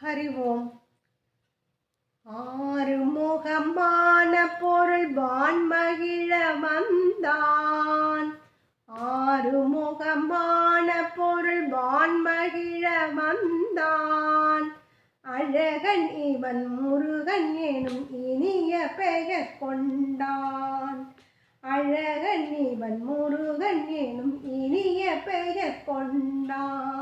அறிவோம் ஆறுமுகமான பொருள் வான்மகிழ வந்தான். ஆறுமுகமான பொருள் வான்மகிழ வந்தான். அழகன் இவன் முருகன் எனும் இனிய பெயர் கொண்டான். அழகன் இவன் முருகன் எனும் இனிய பெயர் கொண்டான்.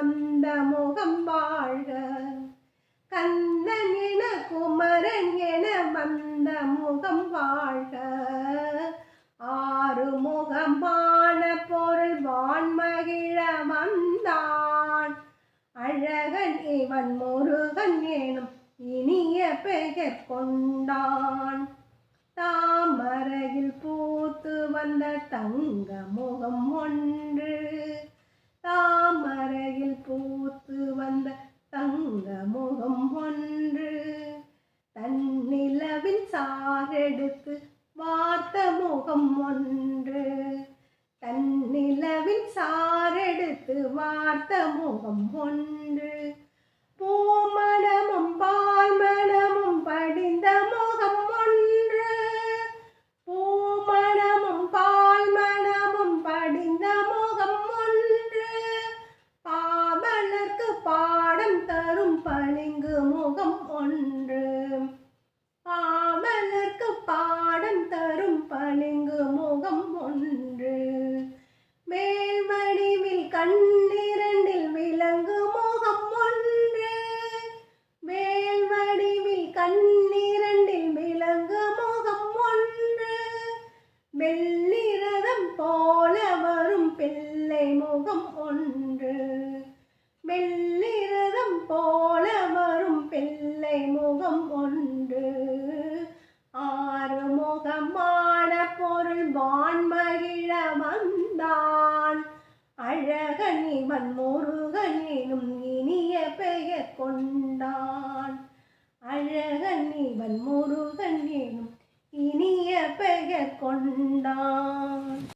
வந்த முகம் வாழ்க. கண்ணன் என குமரன் என வந்த முகம் வாழ்க. ஆறு முகமான பொருள் வான்மகிழ வந்தான். அழகன் இவன் முருகன் எனும் இனிய பெயர் கொண்டான். தாமரையில் பூத்து வந்த தங்க முகம் ஒன்று. சாரெடுத்து வார்த்த முகம் ஒன்று. தன்னிலவின் சாரெடுத்து வார்த்த முகம் ஒன்று. பூமணமும் பால்மணமும் படிந்த முகம் ஒன்று. பூமணமும் பால்மணமும் படிந்த முகம் ஒன்று. பாவலர்க்கு பாடம் தரும் பளிங்கு முகம் ஒன்று. முகம் ஒன்று. மெல்லிரதம் போல வரும் பிள்ளை முகம் ஒன்று. ஆறு முகமான பொருள் வான்மகிழ வந்தான் அழகன் இவன் முருகன் எனும் இனிய பெயர் கொண்டான் அழகன் இவன் முருகன் எனும் இனிய பெயர் கொண்டான்